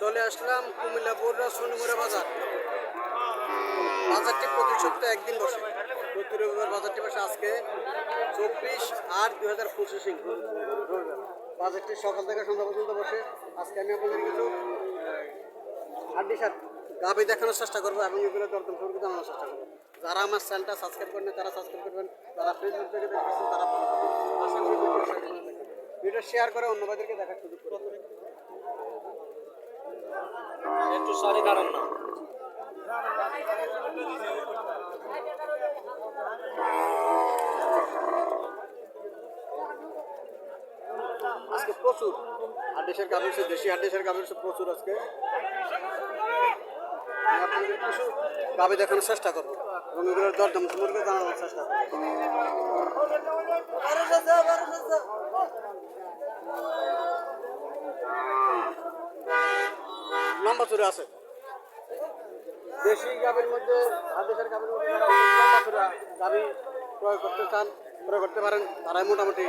চলে আসলাম কুমিল্লা বড়রা সোনমুরা বাজার। বাজারটি প্রতি সপ্তাহে একদিন বসে। প্রতি রবিবার বাজারটি বসে আজকে চব্বিশ আট দুই হাজার পঁচিশ বাজারটি সকাল থেকে সন্ধ্যা পর্যন্ত বসে। আজকে আমি আপনাদের কিছু হাড্ডি সার গাবি দেখানোর চেষ্টা করব এবং এগুলো দরদাম সম্পর্কে জানানোর চেষ্টা করব। যারা আমার চ্যানেলটা সাবস্ক্রাইব করেন তারা সাবস্ক্রাইব করবেন। যারা ফেসবুক থেকে দেখতেছেন, তারা আশা করি ভিডিও শেয়ার করে অন্য দেখার সুযোগ করে দেবেন। একটু সরি কারণ না। আজকে প্রচুর হাড্ডিসের গাভীর সে দেশি হাড্ডিসের গাভীর সে প্রচুর আজকে। কিছু গাভী দেখানোর চেষ্টা করব। এবং এগুলোর দরদাম সম্পর্কে জানানোর চেষ্টা করব। লম্বা চুরে আছে। দেশি গাভীর মধ্যে হাড্ডিসের গাভীর মধ্যে লম্বা চূড়া গাভী ক্রয় করতে চান ক্রয় করতে পারেন তারাই মোটামুটি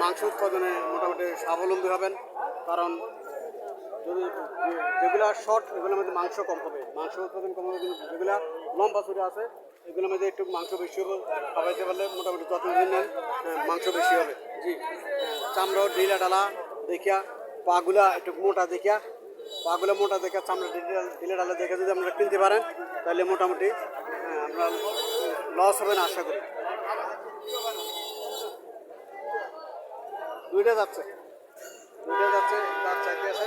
মাংস উৎপাদনে মোটামুটি স্বাবলম্বী হবেন। কারণ যদি যেগুলা শর্ট এগুলোর মধ্যে মাংস কম হবে। মাংস উৎপাদন কম হবে কিন্তু যেগুলা লম্বা চুরে আছে এগুলোর মধ্যে একটু মাংস বেশি হবে খাওয়াইতে পারলে মোটামুটি যত দিন নেন হ্যাঁ, মাংস বেশি হবে। জি চামড়া ঢিলা ডালা দেখিয়া পাগুলা একটু মোটা দেখিয়া পাগুলা মোটা দেখে চামড়া ঢিলা ঢিলা দেখে যদি আপনারা কিনতে পারেন, তাহলে মোটামুটি আমরা লস হবে না, আশা করি। দুইটা যাচ্ছে। দুইটা যাচ্ছে, তার চাকরি আছে।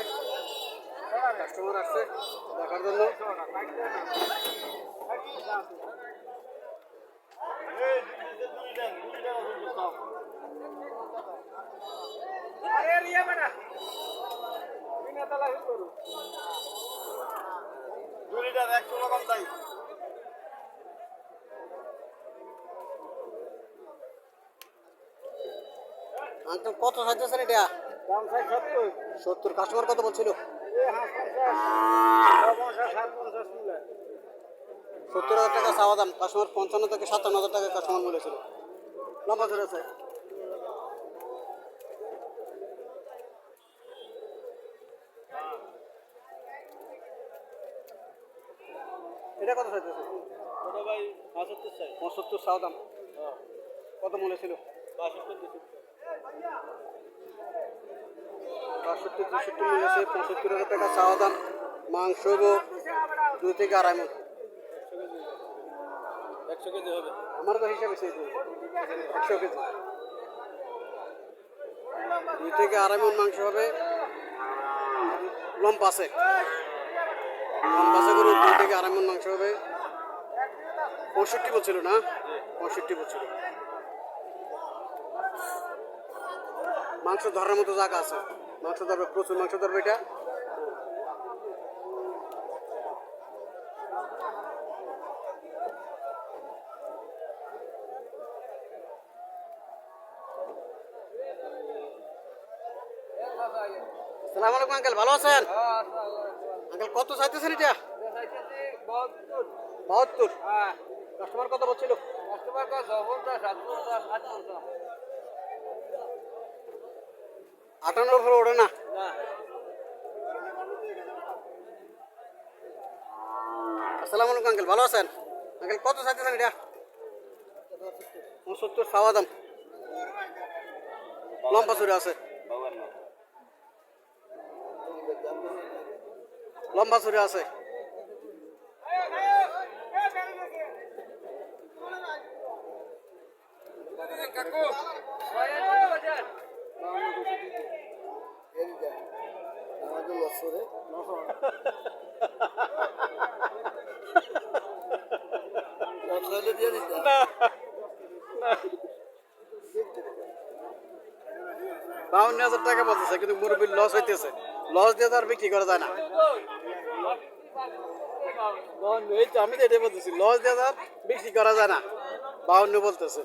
কাস্টমার আসছে, দেখার জন্য। দু লিটার একশো রকম তাই আঙ্কেল কত চাইতেছেন এটা? দাম চাই সত্তর। সত্তর। কাস্টমার কত বলছিল? সত্তর হাজার টাকা চাওয়া দাম। কাস্টমার পঞ্চান্ন থেকে সাতান্ন হাজার টাকা কাস্টমার বলেছিল। লম্বা ধরেছে এটা কত চাইতেছে? ওটা ভাই পঁচাত্তর চাই। পঁচাত্তর চাওয়া দাম? হ্যাঁ। কত মনে ছিল? বাষট্টি বাষট্টি তেষট্টি মনে আছে পঁচাত্তর হাজার টাকা চাওয়া দাম। মাংস দুই থেকে আড়াই মন একশো কেজি। হবে। আমার তো হিসাবে সেই একশো কেজি। দুই থেকে আড়াই মন মাংস হবে। লম্প আছে। মাংস হবে। পঁয়ষট্টি বলছিল না? পঁয়ষট্টি বলছিল মাংস ধরার মতো জায়গা আছে। মাংস ধরবে, প্রচুর মাংস ধরবে এটা। সালাম আলাইকুম, আঙ্কেল। ভালো আছেন? আঙ্কেল কত চাইতেছেন এটা? বাহাত্তর। কাস্টমার কত বলছিল? আটান্নর উপরে ওঠে না? আসসালামু আলাইকুম আঙ্কেল। ভালো আছেন? আঙ্কেল কত চাইতেছেন এটা? পঁচাত্তর খাওয়া দাম। লম্বা চুরে আছে। লম্বা চুরে আছে। বাউন্ন হাজার টাকা বলতেছে কিন্তু মুরব্বীর লস হইতেছে। লস দিয়ে তো আর বিক্রি করা যায় না। আমি তো এটাই বলতেছি লস তো বিক্রি করা যায় না। বাউন্ন বলতেছে।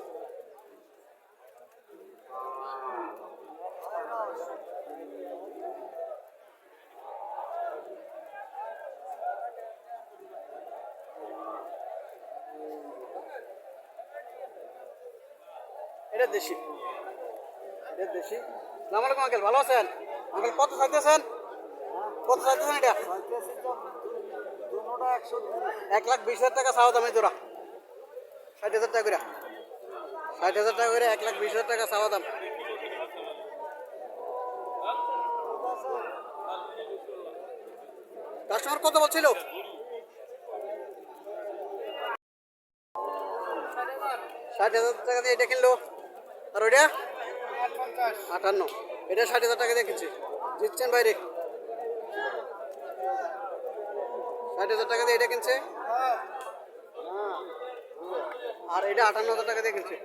এটা দেশি। এটা দেশি। সালাম আলাইকুম, আঙ্কেল, ভালো আছেন? আঙ্কেল, কত চাইতেছেন? কত চাইতেছেন এটা? এক লাখ বিশ হাজার টাকা চাওয়া দামে জোড়া ষাট হাজার টাকা করে। ষাট হাজার টাকা করে এক লাখ বিশ হাজার টাকা চাওয়া দাম কাস্টমার কত বলছিল? ষাট হাজার টাকা দিয়ে এটা কিনলো। আর ওইটা? আটান্ন। এটা ষাট হাজার টাকা দিয়ে কিনছে। দিচ্ছেন বাইরে। ষাট হাজার টাকা দিয়ে এটা কিনছে? আর এটা আটান্ন হাজার টাকা দিয়ে কিনছে।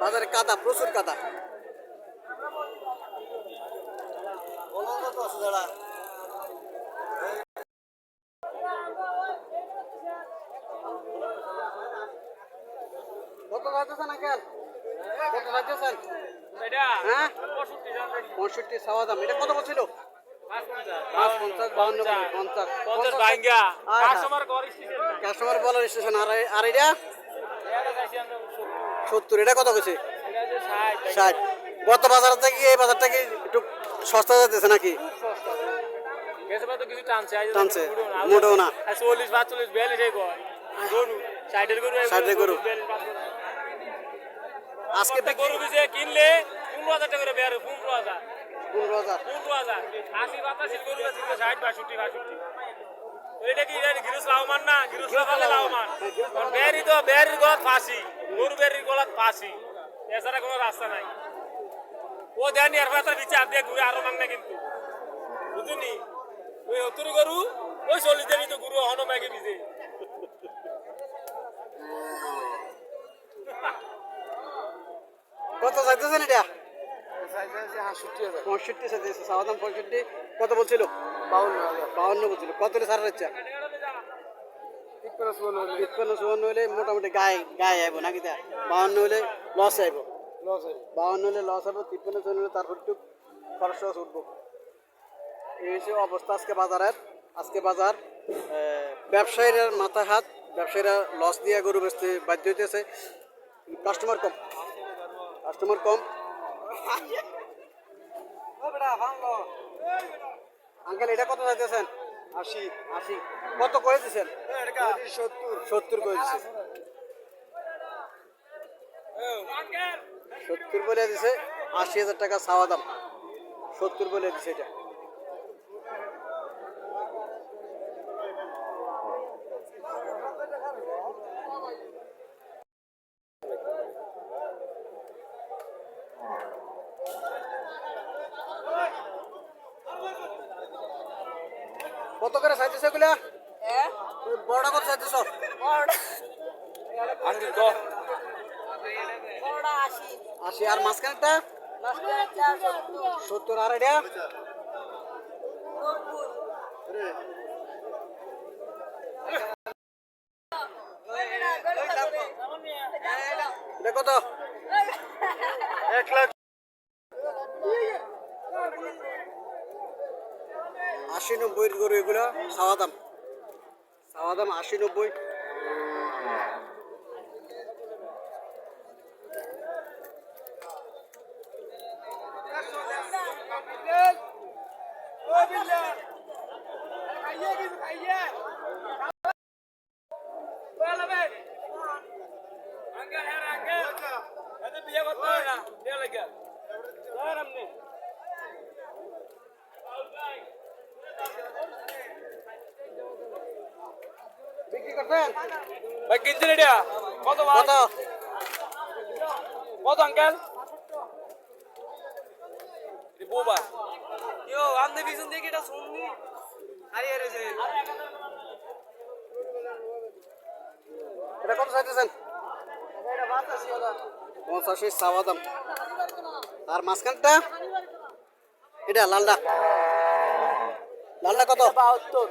বাজারে কাদা, প্রচুর কাদা। কত আঙ্কেল কত হ্যাঁ? পঁয়ষট্টি সাওয়া দাম। এটা কত হ্যাঁ। কাস্টমার না। বলার স্টেশন। আর এটা? সত্তর। এটা কত গেছে ষাট। গত বাজার থেকে এই বাজারটা কি একটু সস্তা যাইতেছে নাকি? টানছে। টানছে, না। চল্লিশ পাঁচচল্লিশ বিয়াল্লিশ গরু। গরু গরু। আজকে গরু বিছে কিনলে পনেরো হাজার টাকা করে বের পনেরো হাজার। পনেরো হাজার। পনেরো হাজার। আশি বাতাশি গরু আছে ষাট বাষট্টি বাষট্টি। এটা কি গিরুস লাভমান না? গিরুস লাভালে লাভমান বেরি তো বেরির গলাত ফাঁসি। গরু বেরির গলাত ফাঁসি। এছাড়া কোনো রাস্তা নাই। ও দেয়নি আর তার বিচার দিয়ে ঘুরে আরও মাংনা কিন্তু। বুঝলি ওই হতুরি গরু ওই চল্লিশ দিনই তো গরু হনো ম্যাগে বিজে কত যাইতেছেন এটা? পঁয়ষট্টি চাইতেছে সাওয়া পঁয়ষট্টি। কত বলছিল? বাউন্ন বাউন্ন বলছিল। কত হলে সারা যাচ্ছে তিপ্পান্ন চুয়ান্ন হলে। মোটামুটি গায়ে গায়ে আইব নাকি তা? বাউন্ন হলে লস আইব। লস হবে বাউন্ন হলে লস হবে তিপ্পান্ন চুয়ান্ন হলে তারপর একটু খরচ উঠবো। এই হচ্ছে অবস্থা আজকে বাজারের। আজকে বাজার ব্যবসায়ীরা মাথা হাত ব্যবসায়ীরা লস দিয়ে গরু বেচতে বাধ্য হইতেছে। কাস্টমার কম। কাস্টমার কম? আঙ্কেল, এটা কত চাইতেছেন? আশি। আশি। কত করে দিছেন? সত্তর সত্তর করে দিছে। সত্তর বলে দিছে, আশি হাজার টাকা চাওয়া দাম। সত্তর বলে দিছে এটা। কত করে চাইতেছে এগুলা? বড়টা কত চাইতেছ আশি। আর মাঝখানেরটা? সত্তর। আর এটা? এটা কত? এক লাখ। আশি নব্বই গরু এগুলো সাওয়া দাম সাওয়া দাম আশি নব্বই বিয়ে করতে হয় না বিয়ে লাগে ধর আপনি বিক্রি করবেন ভাই কিনছেন এটা? কত কত? কত আঙ্কেল? বোবা ইয়ো আমনে এটা শুননি? এটা কত চাইতেছেন? পঁচাশি চাওয়া দাম। আর মাঝখানটা? এটা লালডা। লালডা কত? বাহাত্তর।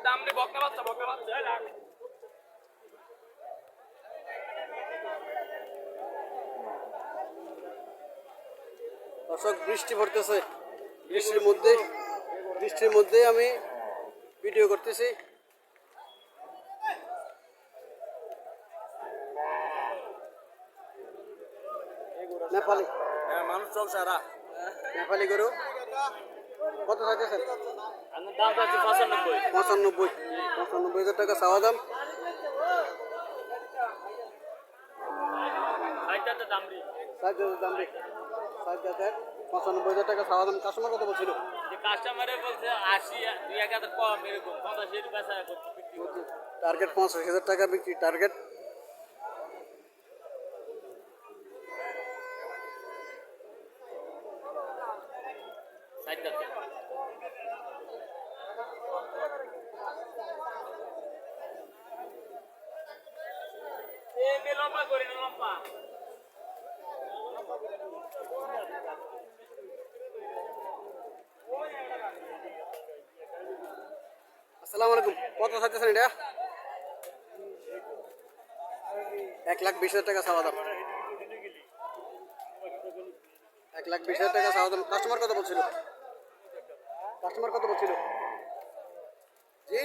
এর দাম নেই বকনা বাচ্চা বকনা বাচ্চা। রাখ। দর্শক বৃষ্টি পড়তেছে। বৃষ্টির মধ্যে বৃষ্টির মধ্যেই আমি ভিডিও করতেছি। নেপালি। মানুষ চলছে আরা নেপালি গরু। কত আছে পঁচানব্বই। পঁচানব্বই হাজার টাকা চাওয়া দাম। ষাট হাজার দাম ষাট হাজার পঁচানব্বই হাজার টাকা চাওয়া দাম। কাস্টমার কত বলছিল? কাস্টমারে বলছে আশি দুই এক হাজার কম এরকম। করছে। টার্গেট পঞ্চাশ হাজার টাকা বিক্রি টার্গেট লম্বা করে না লম্বা আলাইকুম। কত চাইতেছেন এটা? এক লাখ বিশ হাজার টাকা চাওয়া দাম। এক লাখ বিশ হাজার টাকা চাওয়া দাম। কাস্টমার কত বলছিল? কাস্টমার কত বলছিল? জি?